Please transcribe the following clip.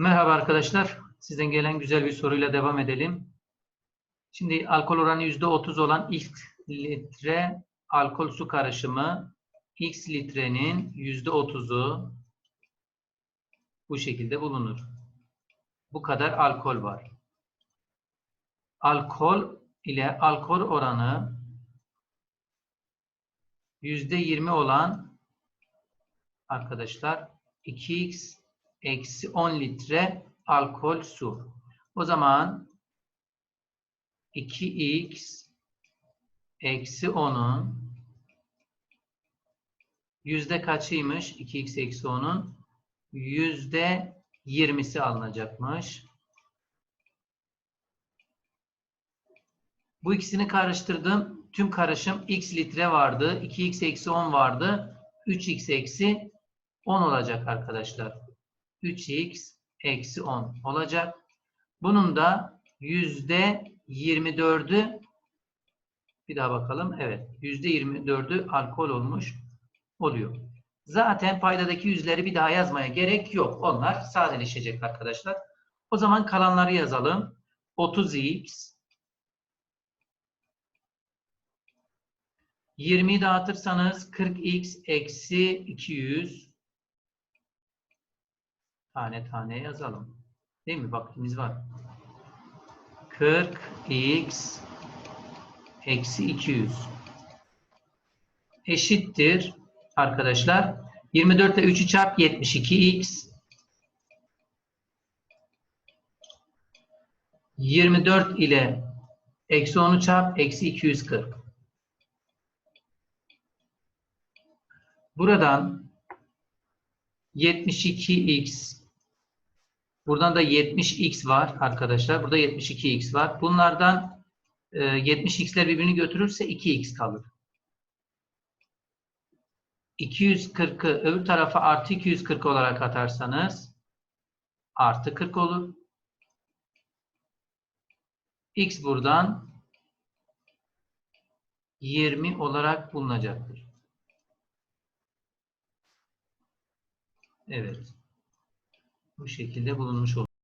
Merhaba arkadaşlar. Sizden gelen güzel bir soruyla devam edelim. Şimdi alkol oranı %30 olan x litre alkol su karışımı x litrenin %30'u bu şekilde bulunur. Bu kadar alkol var. Alkol ile alkol oranı %20 olan arkadaşlar 2x eksi 10 litre alkol su. O zaman 2x eksi 10'un yüzde kaçıymış? 2x eksi 10'un yüzde 20'si alınacakmış. Bu ikisini karıştırdım. Tüm karışım x litre vardı. 2x eksi 10 vardı. 3x eksi 10 olacak arkadaşlar. 3x eksi 10 olacak. Bunun da yüzde 24'ü bir daha bakalım. Evet. Yüzde 24'ü alkol olmuş oluyor. Zaten paydadaki yüzleri bir daha yazmaya gerek yok. Onlar sadeleşecek arkadaşlar. O zaman kalanları yazalım. 30x 20'yi dağıtırsanız 40x eksi 200 tane tane yazalım. Değil mi? Vaktimiz var. 40x eksi 200 eşittir arkadaşlar. 24 ile 3'ü çarp 72x 24 ile eksi 10'u çarp eksi 240 buradan 72x Buradan da 70x var arkadaşlar. Burada 72x var. Bunlardan e, 70x'ler birbirini götürürse 2x kalır. 240'ı öbür tarafa artı 240 olarak atarsanız artı 40 olur. x buradan 20 olarak bulunacaktır. Evet bu şekilde bulunmuş olur.